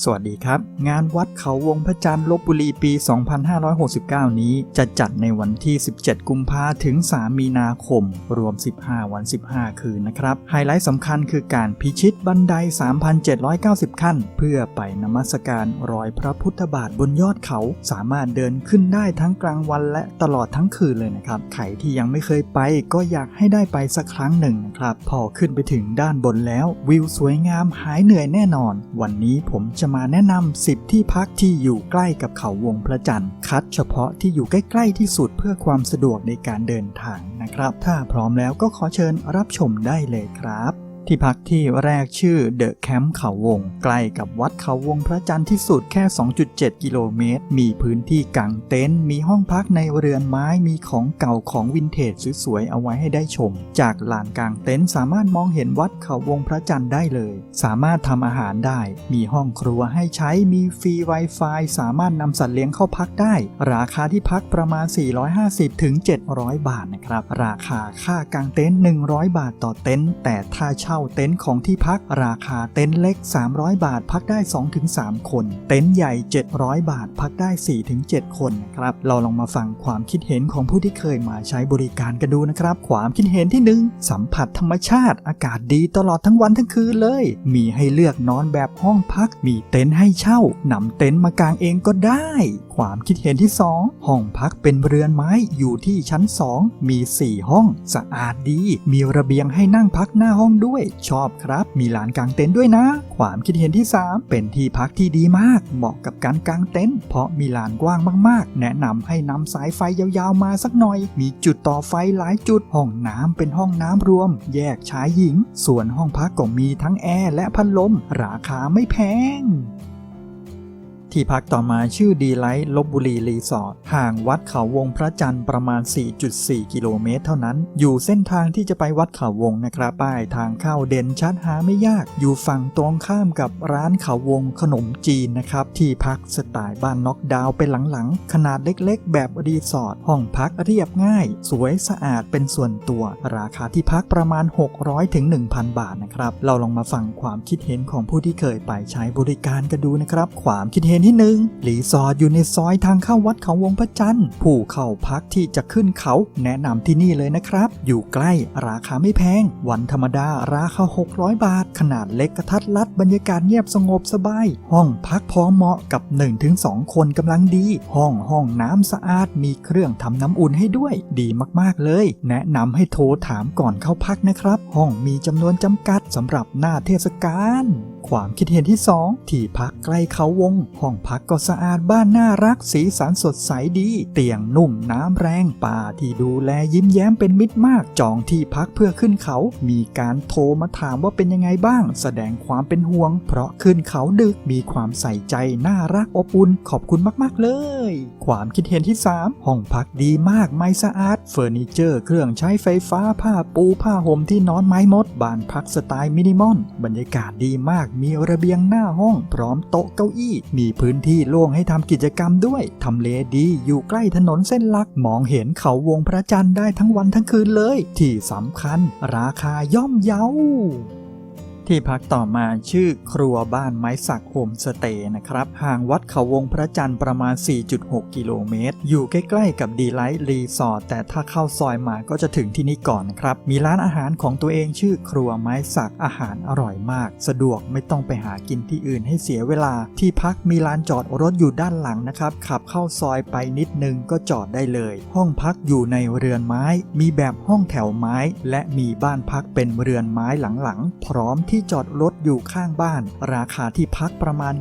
สวัสดีครับ งานวัดเขาวงพระจันทร์ลบบุรีปี 2569 นี้จะจัดในวันที่ 17 กุมภาถึง 3 มีนาคม รวม 15 วัน 15 คืนนะครับ ไฮไลท์สำคัญคือการพิชิตบันได 3,790 ขั้น เพื่อไปนมัสการรอยพระพุทธบาทบนยอดเขาสามารถเดินขึ้นได้ทั้งกลางวันและตลอดทั้งคืนเลยนะครับใครที่ยังไม่เคยไปก็อยากให้ได้ไปสักครั้งหนึ่งนะครับพอขึ้นไปถึงด้านบนแล้ว วิวสวยงามหายเหนื่อยแน่นอน วันนี้ผมจะมาแนะนำ10ที่พักที่อยู่ใกล้กับเขาวงพระจันทร์ คัดเฉพาะที่อยู่ใกล้ๆที่สุดเพื่อความสะดวกในการเดินทางนะครับ ถ้าพร้อมแล้วก็ขอเชิญรับชมได้เลยครับ ที่พักที่แรกชื่อเดอะแคมป์เขาวง ใกล้กับวัดเขาวงพระจันทร์ที่สุดแค่ 2.7 กิโลเมตร มีพื้นที่กางเต็นท์มีห้องพักในเรือนไม้มีของเก่าของวินเทจสวยๆเอาไว้ให้ได้ชม จากลานกางเต็นท์สามารถมองเห็นวัดเขาวงพระจันทร์ได้เลย สามารถทำอาหารได้ มีห้องครัวให้ใช้มีฟรี Wi-Fi สามารถนำสัตว์เลี้ยงเข้าพักได้ ราคาที่พักประมาณ 450ถึง700 บาทนะครับราคาค่ากางเต็นท์100 บาทต่อเต็นท์แต่ถ้าเช่าเต็นท์ของที่พักราคาเต็นท์เล็ก 300 บาทพักได้ 2-3 คน เต็นท์ใหญ่ 700 บาทพักได้ 4-7 คนครับเราลองมาฟังความคิดเห็นของผู้ที่เคยมาใช้บริการกันดูนะครับ ความคิดเห็นที่ 1 สัมผัสธรรมชาติ อากาศดีตลอดทั้งวันทั้งคืนเลย มีให้เลือกนอนแบบห้องพัก มีเต็นท์ให้เช่านำเต็นท์มากางเองก็ได้ ความคิดเห็นที่ 2 ห้องพักเป็นเรือนไม้อยู่ที่ชั้น 2 มี 4 ห้อง สะอาดดี มีระเบียงให้นั่งพักหน้าห้องด้วยชอบครับ มีลานกางเต็นท์ด้วยนะ ความคิดเห็นที่ 3 เป็นที่พักที่ดีมาก เหมาะกับการกางเต็นท์เพราะมีลานกว้างมากๆ แนะนำให้นำสายไฟยาวๆมาสักหน่อย มีจุดต่อไฟหลายจุด ห้องน้ำเป็นห้องน้ำรวม แยกชายหญิง ส่วนห้องพักก็มีทั้งแอร์และพัดลม ราคาไม่แพง ที่พักต่อมาชื่อดีไลท์ลบบุรีรีสอร์ทห่างวัดเขาวงพระจันทร์ประมาณ 4.4 กิโลเมตรเท่านั้น อยู่เส้นทางที่จะไปวัดเขาวงนะครับป้ายทางเข้าเด่นชัดหาไม่ยาก อยู่ฝั่งตรงข้ามกับร้านเขาวงขนมจีนนะครับ ที่พักสไตล์บ้านน็อกดาวเป็นหลังๆ ขนาดเล็กๆ แบบรีสอร์ทห้องพักเรียบง่าย สวยสะอาดเป็นส่วนตัว ราคาที่พักประมาณ 600ถึง1,000 บาทนะครับเราลองมาฟังความคิดเห็นของผู้ที่เคยไปใช้บริการกันดูนะครับ ความคิดเห็นที่หนึ่งรีสอร์ทอยู่ในซอยทางเข้าวัดเขาวงพระจันทร์ผู้เข้าพักที่จะขึ้นเขาแนะนำที่นี่เลยนะครับ อยู่ใกล้ราคาไม่แพง วันธรรมดาราคา 600 บาท ขนาดเล็กกระทัดรัดบรรยากาศเงียบสงบสบาย ห้องพักพอเหมาะกับ 1-2 คนกำลังดี ห้องห้องน้ำสะอาดมีเครื่องทำน้ำอุ่นให้ด้วย ดีมากๆเลย แนะนำให้โทรถามก่อนเข้าพักนะครับ ห้องมีจำนวนจำกัดสำหรับหน้าเทศกาล ความคิดเห็นที่ 2 ที่พักใกล้เขาวง ห้องพักก็สะอาดบ้านน่ารักสีสันสดใสดี เตียงนุ่มน้ำแรงป่าที่ดูแลยิ้มแย้มเป็นมิตรมาก จองที่พักเพื่อขึ้นเขา มีการโทรมาถามว่าเป็นยังไงบ้าง แสดงความเป็นห่วง เพราะขึ้นเขาดึกมีความใส่ใจน่ารักอบอุ่นขอบคุณมากๆเลย ความคิดเห็นที่ 3 ห้องพักดีมากไม่สะอาด เฟอร์นิเจอร์ เครื่องใช้ไฟฟ้าผ้าปูผ้าห่มที่นอนไม้มดบ้านพักสไตล์มินิมอลบรรยากาศดีมากมีระเบียงหน้าห้องพร้อมโต๊ะเก้าอี้ มีพื้นที่โล่งให้ทำกิจกรรมด้วยทำเลดีอยู่ใกล้ถนนเส้นหลักมองเห็นเขาวงพระจันทร์ได้ทั้งวันทั้งคืนเลย ที่สำคัญ ราคาย่อมเยา ที่พักต่อมาชื่อครัวบ้านไม้สักโฮมสเตย์นะครับ ห่างวัดเขาวงพระจันทร์ประมาณ 4.6 กิโลเมตร อยู่ใกล้ๆกับดีไลท์รีสอร์ทแต่ถ้าเข้าซอยมาก็จะถึงที่นี่ก่อนนะครับ มีร้านอาหารของตัวเองชื่อครัวไม้สักอาหารอร่อยมาก สะดวกไม่ต้องไปหากินที่อื่นให้เสียเวลา ที่พักมีลานจอดรถอยู่ด้านหลังนะครับ ขับเข้าซอยไปนิดนึงก็จอดได้เลย ห้องพักอยู่ในเรือนไม้ มีแบบห้องแถวไม้ และมีบ้านพักเป็นเรือนไม้หลังๆ พร้อมที่จอดรถอยู่ข้างบ้าน ราคาที่พักประมาณ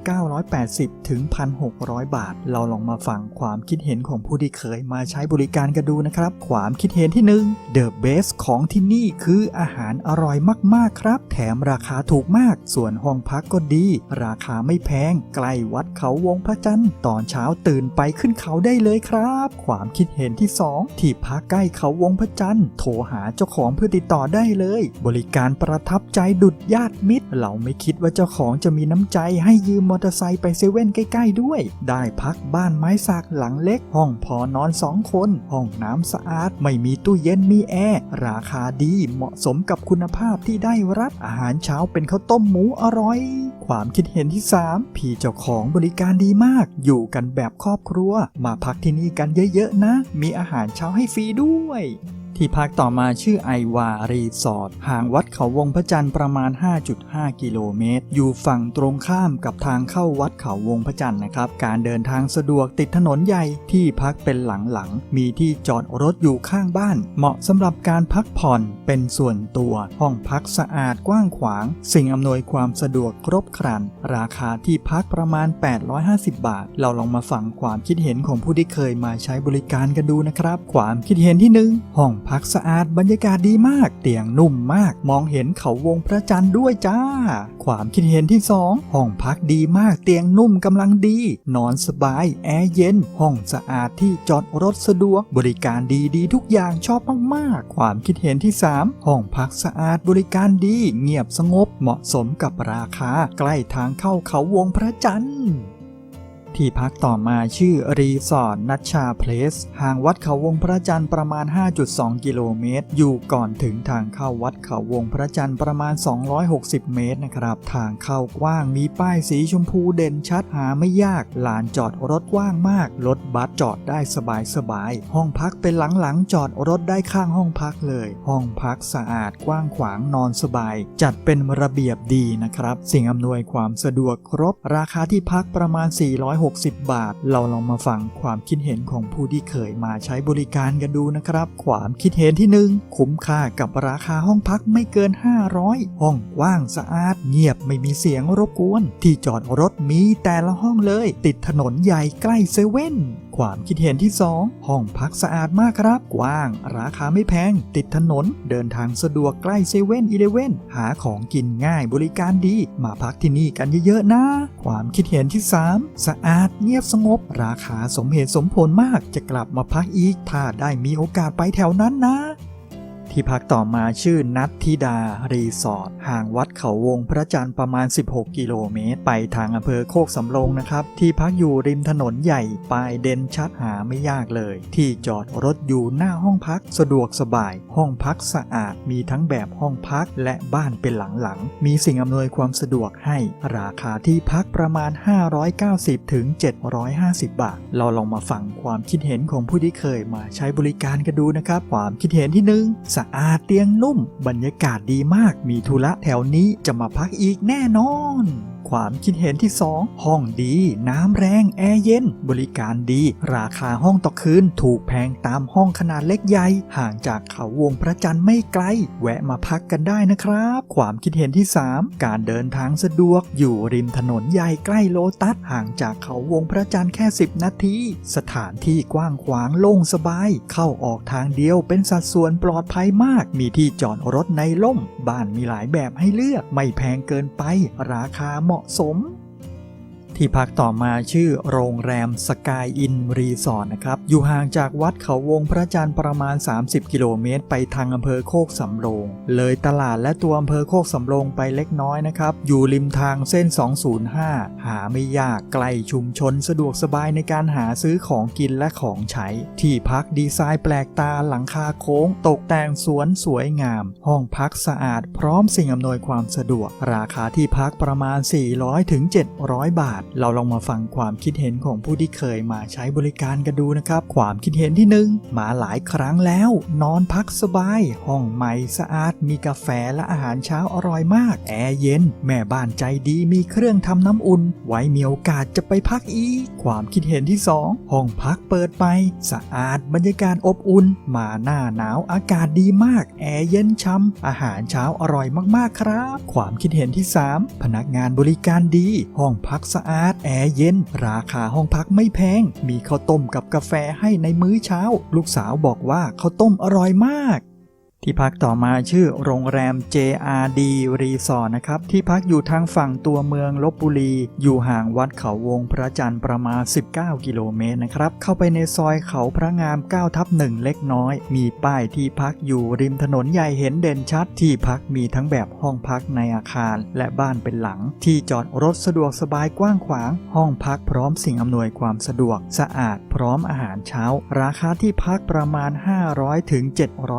980 ถึง 1,600 บาท เราลองมาฟังความคิดเห็นของผู้ที่เคยมาใช้บริการกันดูนะครับ ความคิดเห็นที่ 1 The Best ของที่นี่คืออาหารอร่อยมาก ๆ ครับ แถมราคาถูกมาก ส่วนห้องพักก็ดี ราคาไม่แพง ใกล้วัดเขาวงพระจันทร์ ตอนเช้าตื่นไปขึ้นเขาได้เลยครับ ความคิดเห็นที่ 2 ที่พักใกล้เขาวงพระจันทร์ โทรหาเจ้าของเพื่อติดต่อได้เลย บริการประทับใจดุดญาติมิตร เราไม่คิดว่าเจ้าของจะมีน้ำใจให้ยืมมอเตอร์ไซค์ไปเซเว่นใกล้ๆด้วย ได้พักบ้านไม้สักหลังเล็ก ห้องพอนอนสองคน ห้องน้ำสะอาด ไม่มีตู้เย็นมีแอร์ ราคาดีเหมาะสมกับคุณภาพที่ได้รับอาหารเช้าเป็นข้าวต้มหมูอร่อย ความคิดเห็นที่ 3 พี่เจ้าของบริการดีมาก อยู่กันแบบครอบครัว มาพักที่นี่กันเยอะๆนะ มีอาหารเช้าให้ฟรีด้วย ที่พักต่อมาชื่อไอวารีสอร์ทห่างวัดเขาวงพระจันทร์ประมาณ 5.5 กิโลเมตร อยู่ฝั่งตรงข้ามกับทางเข้าวัดเขาวงพระจันทร์นะครับ การเดินทางสะดวกติดถนนใหญ่ที่พักเป็นหลังๆ มีที่จอดรถอยู่ข้างบ้าน เหมาะสำหรับการพักผ่อนเป็นส่วนตัว ห้องพักสะอาดกว้างขวาง สิ่งอำนวยความสะดวกครบครัน ราคาที่พักประมาณ 850 บาท เราลองมาฟังความคิดเห็นของผู้ที่เคยมาใช้บริการกันดูนะครับ ความคิดเห็นที่หนึ่งห้องพักพักสะอาดบรรยากาศดีมาก เตียงนุ่มมาก มองเห็นเขาวงพระจันทร์ด้วยจ้า ความคิดเห็นที่สองห้องพักดีมากเตียงนุ่มกำลังดี นอนสบาย แอร์เย็น ห้องสะอาดที่จอดรถสะดวก บริการดีดีทุกอย่างชอบมากๆ ความคิดเห็นที่สามห้องพักสะอาดบริการดี เงียบสงบ เหมาะสมกับราคา ใกล้ทางเข้าเขาวงพระจันทร์ ที่พักต่อมาชื่อรีสอร์ทนัชชาเพลส ห่างวัดเขาวงพระจันทร์ประมาณ 5.2 กิโลเมตร อยู่ก่อนถึงทางเข้าวัดเขาวงพระจันทร์ประมาณ 260 เมตรนะครับ ทางเข้ากว้างมีป้ายสีชมพูเด่นชัดหาไม่ยาก ลานจอดรถกว้างมาก รถบัสจอดได้สบายสบายๆห้องพักเป็นหลังๆ จอดรถได้ข้างห้องพักเลย ห้องพักสะอาดกว้างขวางนอนสบาย จัดเป็นระเบียบดีนะครับ สิ่งอำนวยความสะดวกครบ ราคาที่พักประมาณ 400 60 บาท เราลองมาฟังความคิดเห็นของผู้ที่เคยมาใช้บริการกันดูนะครับ ความคิดเห็นที่หนึ่งคุ้มค่ากับราคาห้องพักไม่เกิน 500 ห้องกว้างสะอาด เงียบไม่มีเสียงรบกวน ที่จอดรถมีแต่ละห้องเลย ติดถนนใหญ่ใกล้เซเว่นความคิดเห็นที่ 2 ห้องพักสะอาดมากครับ กว้าง ราคาไม่แพง ติดถนน เดินทางสะดวกใกล้เซเว่นอีเลเว่นหาของกินง่ายบริการดี มาพักที่นี่กันเยอะๆนะ ความคิดเห็นที่ 3 สะอาดเงียบสงบ ราคาสมเหตุสมผลมากจะกลับมาพักอีก ถ้าได้มีโอกาสไปแถวนั้นนะ ที่พักต่อมาชื่อนัทธิดา รีสอร์ทห่างวัดเขาวงพระจันทร์ประมาณ 16 กิโลเมตร ไปทางอำเภอโคกสำโรงนะครับ ที่พักอยู่ริมถนนใหญ่ป้ายเด่นชัดหาไม่ยากเลย ที่จอดรถอยู่หน้าห้องพักสะดวกสบาย ห้องพักสะอาดมีทั้งแบบห้องพักและบ้านเป็นหลังๆ มีสิ่งอำนวยความสะดวกให้ ราคาที่พักประมาณ 590 ถึง 750 บาท เราลองมาฟังความคิดเห็นของผู้ที่เคยมาใช้บริการกันดูนะครับ ความคิดเห็นที่หนึ่งสะอาดเตียงนุ่ม บรรยากาศดีมากมีธุระแถวนี้จะมาพักอีกแน่นอน ความคิดเห็นที่ 2 ห้องดี น้ำแรง แอร์เย็น บริการดี ราคาห้องต่อคืน ถูกแพงตามห้องขนาดเล็กใหญ่ ห่างจากเขาวงพระจันทร์ไม่ไกล แวะมาพักกันได้นะครับ ความคิดเห็นที่ 3 การเดินทางสะดวก อยู่ริมถนนใหญ่ใกล้โลตัส ห่างจากเขาวงพระจันทร์แค่ 10 นาที สถานที่กว้างขวางโล่งสบาย เข้าออกทางเดียวเป็นสัดส่วนปลอดภัยมาก มีที่จอดรถในล่ม บ้านมีหลายแบบให้เลือก ไม่แพงเกินไป ราคาเหมาะสม ที่พักต่อมาชื่อโรงแรมสกายอินรีสอร์ทนะครับ อยู่ห่างจากวัดเขาวงพระจันทร์ประมาณ 30 กิโลเมตร ไปทางอำเภอโคกสำโรง เลยตลาดและตัวอำเภอโคกสำโรงไปเล็กน้อยนะครับ อยู่ริมทางเส้น 205 หาไม่ยากใกล้ชุมชนสะดวกสบายในการหาซื้อของกินและของใช้ ที่พักดีไซน์แปลกตาหลังคาโค้ง ตกแต่งสวนสวยงาม ห้องพักสะอาดพร้อมสิ่งอำนวยความสะดวก ราคาที่พักประมาณ 400ถึง700 บาทเราลองมาฟังความคิดเห็นของผู้ที่เคยมาใช้บริการกันดูนะครับ ความคิดเห็นที่หนึ่งมาหลายครั้งแล้ว นอนพักสบาย ห้องใหม่สะอาด มีกาแฟและอาหารเช้าอร่อยมาก แอร์เย็น แม่บ้านใจดีมีเครื่องทำน้ำอุ่น ไว้มีโอกาสจะไปพักอีก ความคิดเห็นที่ 2 ห้องพักเปิดไป สะอาดบรรยากาศอบอุ่น มาหน้าหนาวอากาศดีมาก แอร์เย็นช่ำอาหารเช้าอร่อยมากๆครับ ความคิดเห็นที่ 3 พนักงานบริการดี ห้องพักสะอาดแอร์เย็น ราคาห้องพักไม่แพง มีข้าวต้มกับกาแฟให้ในมื้อเช้า ลูกสาวบอกว่าข้าวต้มอร่อยมาก ที่พักต่อมาชื่อโรงแรม JRD Resort นะครับ ที่พักอยู่ทางฝั่งตัวเมืองลบบุรี อยู่ห่างวัดเขาวงพระจันทร์ประมาณ 19 กิโลเมตรนะครับ เข้าไปในซอยเขาพระงาม 9 ทับ1เล็กน้อย มีป้ายที่พักอยู่ริมถนนใหญ่เห็นเด่นชัด ที่พักมีทั้งแบบห้องพักในอาคาร และบ้านเป็นหลัง ที่จอดรถสะดวกสบายกว้างขวาง ห้องพักพร้อมสิ่งอำนวยความสะดวก สะอาดพร้อมอาหารเช้า ราคาที่พักประมาณ 500ถึง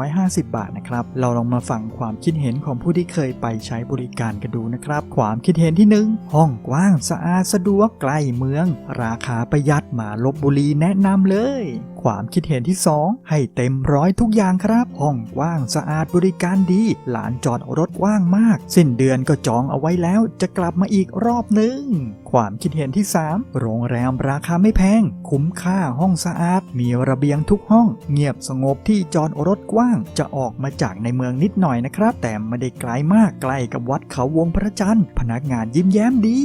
750 บาทนะครับ เราลองมาฟังความคิดเห็นของผู้ที่เคยไปใช้บริการกันดูนะครับ ความคิดเห็นที่ 1 ห้องกว้างสะอาดสะดวกใกล้เมือง ราคาประหยัดมาลบบุรีแนะนำเลย ความคิดเห็นที่ 2 ให้เต็มร้อยทุกอย่างครับ ห้องกว้างสะอาดบริการดีลานจอดรถว้างมาก สิ้นเดือนก็จองเอาไว้แล้วจะกลับมาอีกรอบนึง ความคิดเห็นที่ 3 โรงแรมราคาไม่แพง คุ้มค่าห้องสะอาด มีระเบียงทุกห้อง เงียบสงบที่จอดรถกว้าง จะออกมาจากในเมืองนิดหน่อยนะครับ แต่ไม่ได้ไกลมากใกล้กับวัดเขาวงพระจันทร์ พนักงานยิ้มแย้มดี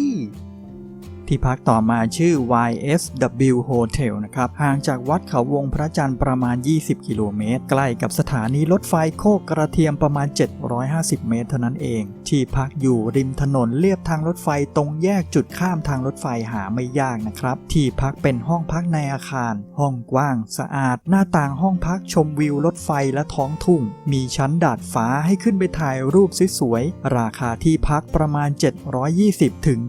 ที่พักต่อมาชื่อ YSW Hotel นะครับห่างจากวัดเขาวงพระจันทร์ประมาณ 20 กิโลเมตร ใกล้กับสถานีรถไฟโคกกระเทียมประมาณ 750 เมตรเท่านั้นเอง ที่พักอยู่ริมถนนเลียบทางรถไฟตรงแยกจุดข้ามทางรถไฟหาไม่ยากนะครับ ที่พักเป็นห้องพักในอาคาร ห้องกว้าง สะอาด หน้าต่างห้องพักชมวิวรถไฟและท้องทุ่ง มีชั้นดาดฟ้าให้ขึ้นไปถ่ายรูปสวยๆราคาที่พักประมาณ 720ถึง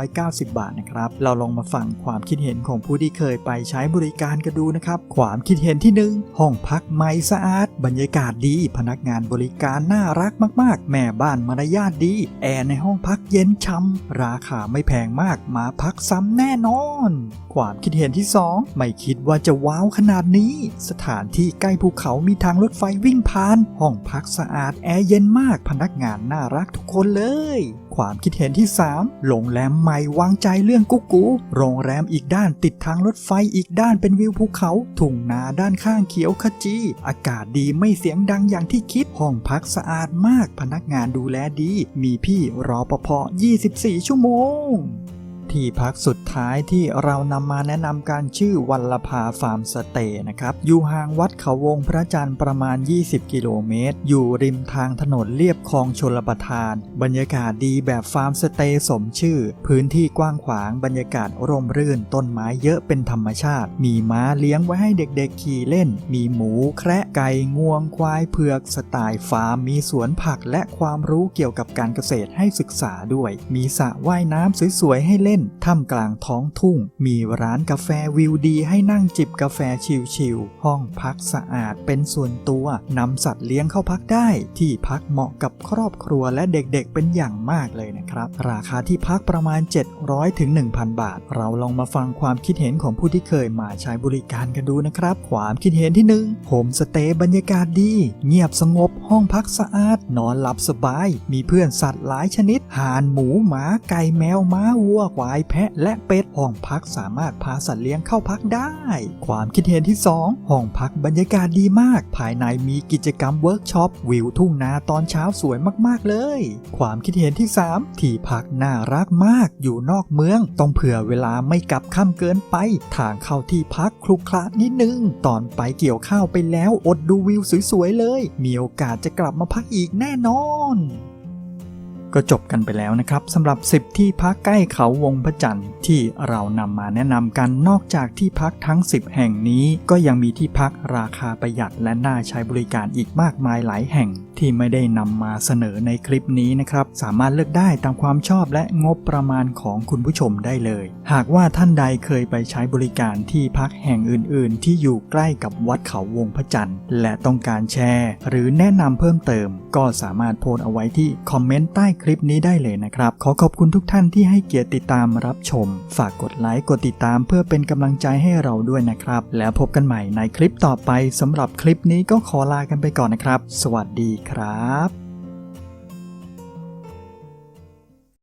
990 บาทนะครับ เราลองมาฟังความคิดเห็นของผู้ที่เคยไปใช้บริการกันดูนะครับ ความคิดเห็นที่ 1 ห้องพักใหม่สะอาด บรรยากาศดีพนักงานบริการน่ารักมาก ๆ แม่บ้านมารยาทดี แอร์ในห้องพักเย็นช่ำราคาไม่แพงมากมาพักซ้ำแน่นอน ความคิดเห็นที่ 2 ไม่คิดว่าจะว้าวขนาดนี้ สถานที่ใกล้ภูเขามีทางรถไฟวิ่งผ่าน ห้องพักสะอาดแอร์เย็นมากพนักงานน่ารักทุกคนเลยความคิดเห็นที่ 3 โรงแรมใหม่วางใจเรื่องกุ๊กกู โรงแรมอีกด้านติดทางรถไฟอีกด้านเป็นวิวภูเขา ทุ่งนาด้านข้างเขียวขจี อากาศดีไม่เสียงดังอย่างที่คิด ห้องพักสะอาดมาก พนักงานดูแลดี มีพี่รอปภ 24 ชั่วโมง ที่พักสุดท้ายที่เรานำมาแนะนำการชื่อวัลภาฟาร์มสเตย์นะครับ อยู่ห่างวัดเขาวงพระจันทร์ประมาณ 20 กิโลเมตร อยู่ริมทางถนนเลียบคลองชลประทาน บรรยากาศดีแบบฟาร์มสเตย์สมชื่อ พื้นที่กว้างขวางบรรยากาศร่มรื่น ต้นไม้เยอะเป็นธรรมชาติ มีม้าเลี้ยงไว้ให้เด็กๆขี่เล่น มีหมูแคระไก่งวงควายเผือกสไตล์ฟาร์ม มีสวนผักและความรู้เกี่ยวกับการเกษตรให้ศึกษาด้วย มีสระว่ายน้ำสวยๆให้เล่นท่ามกลางท้องทุ่ง มีร้านกาแฟวิวดีให้นั่งจิบกาแฟชิลๆ ห้องพักสะอาดเป็นส่วนตัวนำสัตว์เลี้ยงเข้าพักได้ ที่พักเหมาะกับครอบครัวและเด็กๆเป็นอย่างมากเลยนะครับ ราคาที่พักประมาณ 700ถึง1,000 บาท เราลองมาฟังความคิดเห็นของผู้ที่เคยมาใช้บริการกันดูนะครับ ความคิดเห็นที่1โฮมสเตย์บรรยากาศดี เงียบสงบห้องพักสะอาด นอนหลับสบาย มีเพื่อนสัตว์หลายชนิด ห่านหมูหมาไก่แมวม้าวัวควายายแพะและเป็ดห้องพักสามารถพาสัตว์เลี้ยงเข้าพักได้ ความคิดเห็นที่ 2 ห้องพักบรรยากาศดีมาก ภายในมีกิจกรรมเวิร์กช็อปวิวทุ่งนาตอนเช้าสวยมากๆเลย ความคิดเห็นที่ 3 ที่พักน่ารักมากอยู่นอกเมือง ต้องเผื่อเวลาไม่กลับค่ำเกินไป ทางเข้าที่พักคลุกคลานิดนึง ตอนไปเกี่ยวข้าวไปแล้วอดดูวิวสวยๆเลย มีโอกาสจะกลับมาพักอีกแน่นอน ก็จบกันไปแล้วนะครับสำหรับ 10 ที่พักใกล้เขาวงพระจันทร์ที่เรานำมาแนะนำกันนอกจากที่พักทั้ง 10 แห่งนี้ ก็ยังมีที่พักราคาประหยัดและน่าใช้บริการอีกมากมายหลายแห่ง ที่ไม่ได้นำมาเสนอในคลิปนี้นะครับ สามารถเลือกได้ตามความชอบและงบประมาณของคุณผู้ชมได้เลย หากว่าท่านใดเคยไปใช้บริการที่พักแห่งอื่น ๆ ที่อยู่ใกล้กับวัดเขาวงพระจันทร์และต้องการแชร์ หรือแนะนำเพิ่มเติม ก็สามารถโพสเอาไว้ที่คอมเมนต์ใต้คลิปนี้ได้เลยนะครับ ขอขอบคุณทุกท่านที่ให้เกียรติติดตามรับชม ฝากกดไลค์กดติดตามเพื่อเป็นกำลังใจให้เราด้วยนะครับ แล้วพบกันใหม่ในคลิปต่อไปสำหรับคลิปนี้ก็ขอลากันไปก่อนนะครับ สวัสดีครับครับ